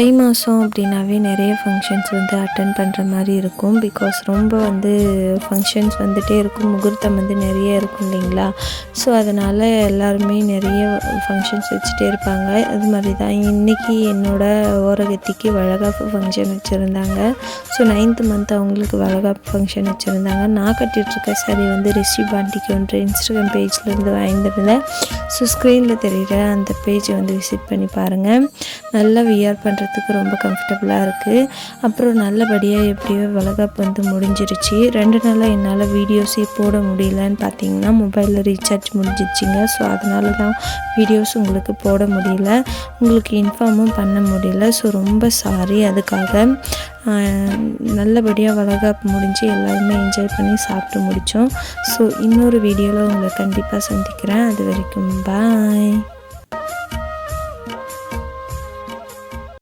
தை மாதம் அப்படின்னாவே நிறைய ஃபங்க்ஷன்ஸ் வந்து அட்டன் பண்ணுற மாதிரி இருக்கும். பிகாஸ் ரொம்ப வந்து ஃபங்க்ஷன்ஸ் வந்துகிட்டே இருக்கும். முகூர்த்தம் வந்து நிறைய இருக்கும் இல்லைங்களா? ஸோ அதனால் எல்லாருமே நிறைய ஃபங்க்ஷன்ஸ் வச்சுட்டே இருப்பாங்க. அது மாதிரி தான் இன்றைக்கி என்னோடய ஓரகத்திக்கு வழகாப்பு ஃபங்க்ஷன் வச்சுருந்தாங்க. ஸோ நைன்த்து மந்த் அவங்களுக்கு வழகாப்பு ஃபங்க்ஷன் வச்சுருந்தாங்க. நான் கட்டிகிட்ருக்க சரி வந்து ரிஷி பாண்டிக்கு ஒன்று. இன்ஸ்டாகிராம் பேஜ்லேருந்து வாங்கியிருந்தேன் ஸோ ஸ்க்ரீனில் தெரிகிற அந்த பேஜை வந்து விசிட் பண்ணி பாருங்கள் நல்லா வியர் போகிறதுக்கு ரொம்ப கம்ஃபர்டபுளாக இருக்குது அப்புறம் நல்லபடியாக எப்படியோ வளகாப்பு வந்து முடிஞ்சிருச்சு. ரெண்டு நாளாக என்னால் வீடியோஸே போட முடியலன்னு பார்த்தீங்கன்னா மொபைலில் ரீசார்ஜ் முடிஞ்சிச்சிங்க ஸோ அதனால தான் வீடியோஸ் உங்களுக்கு போட முடியல. உங்களுக்கு இன்ஃபார்மும் பண்ண முடியல. ஸோ ரொம்ப சாரி அதுக்காக நல்லபடியாக வளகாப்பு முடிஞ்சு எல்லாருமே என்ஜாய் பண்ணி சாப்பிட்டு முடித்தோம் ஸோ இன்னொரு வீடியோவில் உங்களை கண்டிப்பாக சந்திக்கிறேன். அது வரைக்கும் பாய்